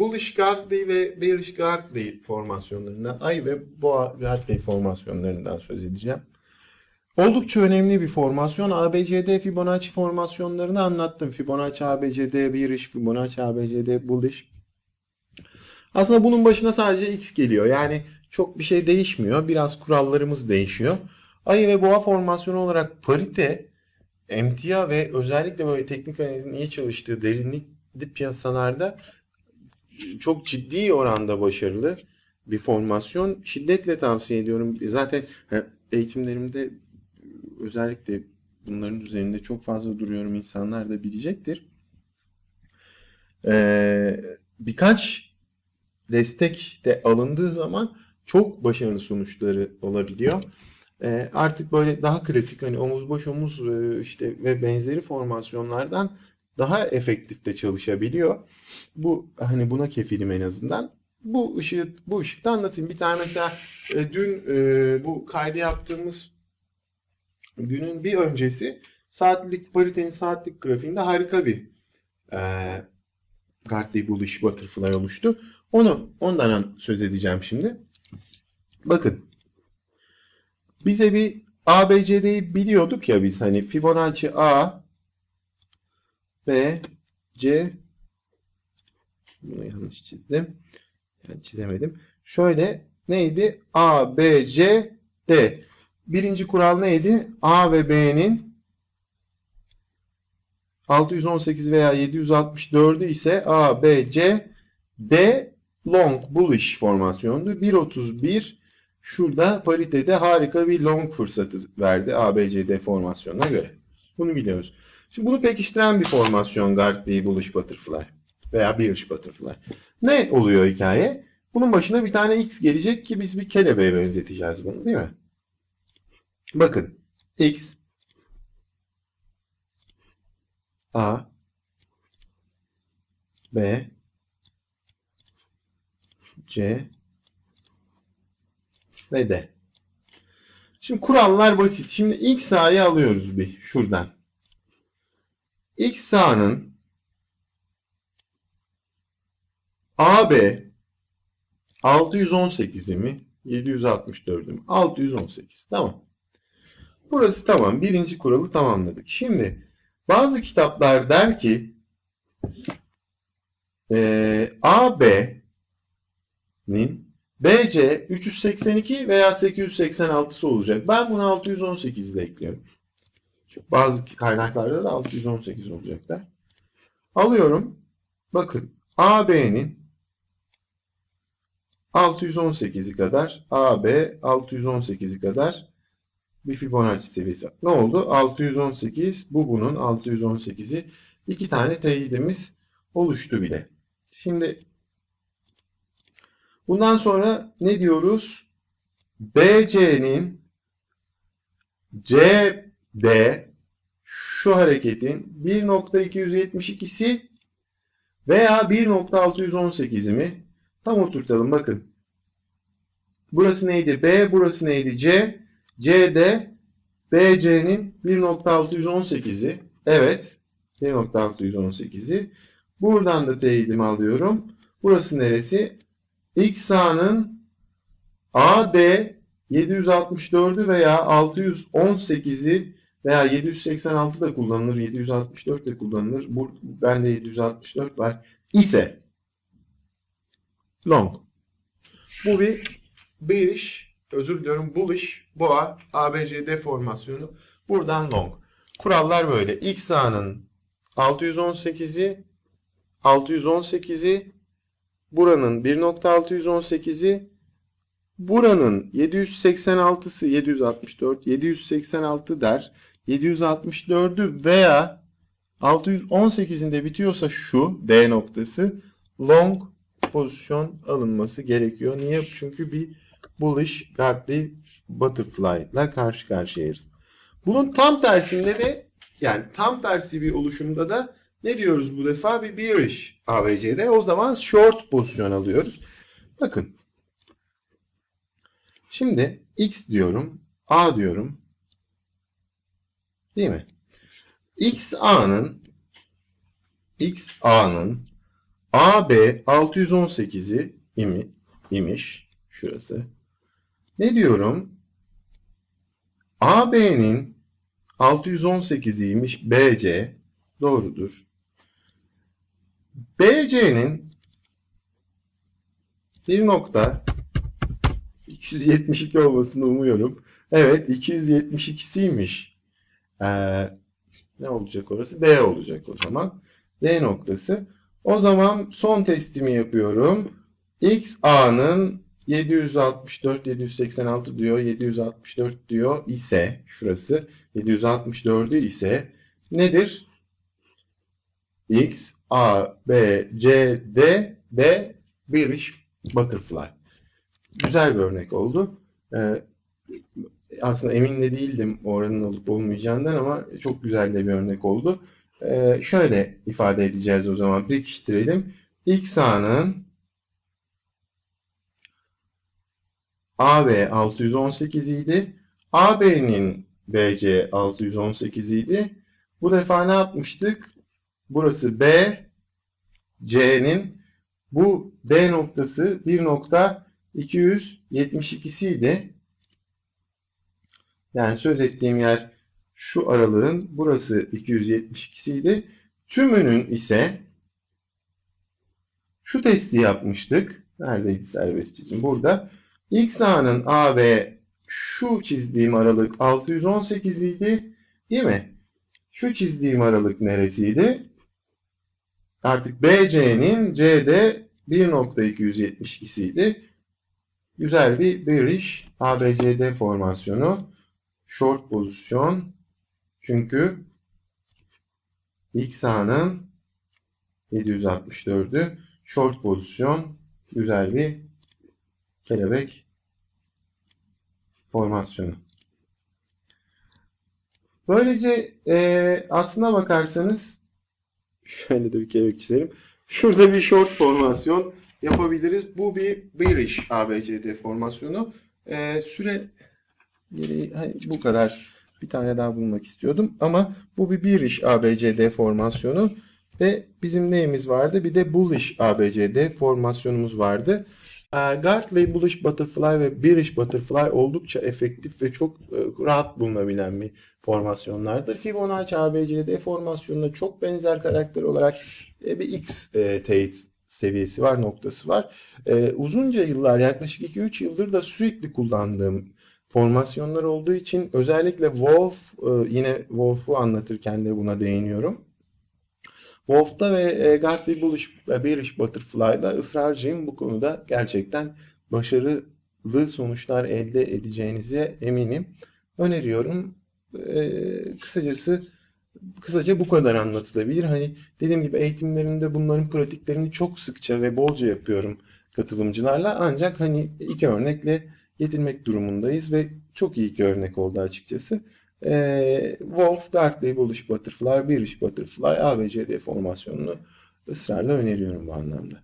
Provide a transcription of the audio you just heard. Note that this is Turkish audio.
bullish Gartley ve bearish Gartley formasyonlarından, ay ve boğa Gartley formasyonlarından söz edeceğim. Oldukça önemli bir formasyon. ABCD Fibonacci formasyonlarını anlattım. Fibonacci ABCD bearish, Fibonacci ABCD bullish. Aslında bunun başına sadece X geliyor. Yani çok bir şey değişmiyor. Biraz kurallarımız değişiyor. Ayı ve boğa formasyonu olarak parite, emtia ve özellikle böyle teknik analizin iyi çalıştığı derinlikli piyasalarda çok ciddi oranda başarılı bir formasyon. Şiddetle tavsiye ediyorum. Zaten eğitimlerimde özellikle bunların üzerinde çok fazla duruyorum. İnsanlar da bilecektir. Ee, birkaç destek de alındığı zaman çok başarılı sonuçları olabiliyor. Ee, artık böyle daha klasik hani omuz boş omuz e, işte ve benzeri formasyonlardan daha efektif de çalışabiliyor. Bu hani buna kefilim en azından. Bu ışığı bu ışıkta anlatayım. Bir tane mesela e, dün e, bu kaydı yaptığımız günün bir öncesi saatlik paritenin saatlik grafiğinde harika bir e, Gartley Bullish Butterfly oluştu. Onu ondan söz edeceğim şimdi. Bakın. Bize bir ABCD'yi biliyorduk ya biz hani Fibonacci A B C bunu yanlış çizdim. Yani çizemedim. Şöyle neydi? A, B, C, D. Birinci kural neydi? A ve B'nin 618 veya 764'ü ise A, B, C, D long bullish formasyondu. 1.31 şurada paritede harika bir long fırsatı verdi ABCD formasyonuna göre. Bunu biliyoruz. Şimdi bunu pekiştiren bir formasyon Gartley Bullish Butterfly veya Bearish Butterfly. Ne oluyor hikaye? Bunun başına bir tane X gelecek ki biz bir kelebeğe benzeteceğiz bunu değil mi? Bakın X A B C ve D. Şimdi kurallar basit. Şimdi X A'yı alıyoruz bir şuradan. X sağının AB 618'i mi? 764'ü mü? 618. Tamam. Burası tamam. Birinci kuralı tamamladık. Şimdi bazı kitaplar der ki e, AB'nin BC 382 veya 886'sı olacak. Ben bunu 618 ile ekliyorum. Çünkü bazı kaynaklarda da 618 olacaklar. Alıyorum. Bakın AB'nin 618'i kadar AB 618'i kadar bir Fibonacci var. Ne oldu? 618 bu bunun 618'i iki tane teyidimiz oluştu bile. Şimdi bundan sonra ne diyoruz? BC'nin CD şu hareketin 1.272'si veya 1.618'i mi? Tam oturtalım bakın. Burası neydi? B, burası neydi? C. CD BC'nin 1.618'i. Evet. 1.618'i. Buradan da teyidimi alıyorum. Burası neresi? X sağının AD 764'ü veya 618'i veya 786 da kullanılır, 764 de kullanılır. Bu, bende 764 var. ise long. Bu bir bearish, özür diliyorum bullish, boğa, ABCD formasyonu. Buradan long. Kurallar böyle. X ağının 618'i, 618'i, buranın 1.618'i, buranın 786'sı 764, 786 der. 764'ü veya 618'inde bitiyorsa şu D noktası long pozisyon alınması gerekiyor. Niye? Çünkü bir bullish Gartley butterfly ile karşı karşıyayız. Bunun tam tersinde de yani tam tersi bir oluşumda da ne diyoruz bu defa? Bir bearish ABCD. O zaman short pozisyon alıyoruz. Bakın. Şimdi X diyorum. A diyorum. Değil mi? X A'nın X A'nın AB 618'i imi, imiş. Şurası. Ne diyorum? AB'nin 618'iymiş BC. Doğrudur. BC'nin 1 nokta 272 olmasını umuyorum. Evet 272'siymiş. Ee, ne olacak orası? D olacak o zaman. D noktası. O zaman son testimi yapıyorum. X A'nın 764, 786 diyor, 764 diyor ise şurası 764'ü ise nedir? X, A, B, C, D, D, British Butterfly. Güzel bir örnek oldu. Ee, aslında emin de değildim oranın olup olmayacağından ama çok güzel de bir örnek oldu. Ee, şöyle ifade edeceğiz o zaman. Pekiştirelim. X A'nın AB 618 idi. AB'nin BC 618 idi. Bu defa ne yapmıştık? Burası B, C'nin bu D noktası 1.272'si idi. Yani söz ettiğim yer şu aralığın burası 272'si idi. Tümünün ise şu testi yapmıştık. Neredeydi serbest çizim? Burada. X A'nın AB şu çizdiğim aralık 618 idi. Değil mi? Şu çizdiğim aralık neresiydi? Artık BC'nin CD 1.272'si idi. Güzel bir bearish ABCD formasyonu. Short pozisyon. Çünkü X A'nın 764'ü short pozisyon. Güzel bir kelebek formasyonu. Böylece e, aslına bakarsanız şöyle de bir kelebek çizelim. Şurada bir short formasyon yapabiliriz. Bu bir bearish ABCD formasyonu. E, süre gereği hani bu kadar bir tane daha bulmak istiyordum ama bu bir bearish ABCD formasyonu ve bizim neyimiz vardı? Bir de bullish ABCD formasyonumuz vardı. E, Gartley Bullish Butterfly ve Bearish Butterfly oldukça efektif ve çok e, rahat bulunabilen bir formasyonlardır. Fibonacci ABCD formasyonuna çok benzer karakter olarak e, bir X e, teyit seviyesi var, noktası var. Uzunca yıllar, yaklaşık 2-3 yıldır da sürekli kullandığım formasyonlar olduğu için özellikle Wolf, e, yine Wolf'u anlatırken de buna değiniyorum. Wolf'ta ve e, Gartley Bullish ve Bearish Butterfly'da ısrarcıyım. Bu konuda gerçekten başarılı sonuçlar elde edeceğinize eminim. Öneriyorum. E, kısacası kısaca bu kadar anlatılabilir. Hani dediğim gibi eğitimlerimde bunların pratiklerini çok sıkça ve bolca yapıyorum katılımcılarla. Ancak hani iki örnekle yetinmek durumundayız ve çok iyi iki örnek oldu açıkçası. Ee, Wolf, Gartley, Bullish Butterfly, Bearish Butterfly, ABCD formasyonunu ısrarla öneriyorum bu anlamda.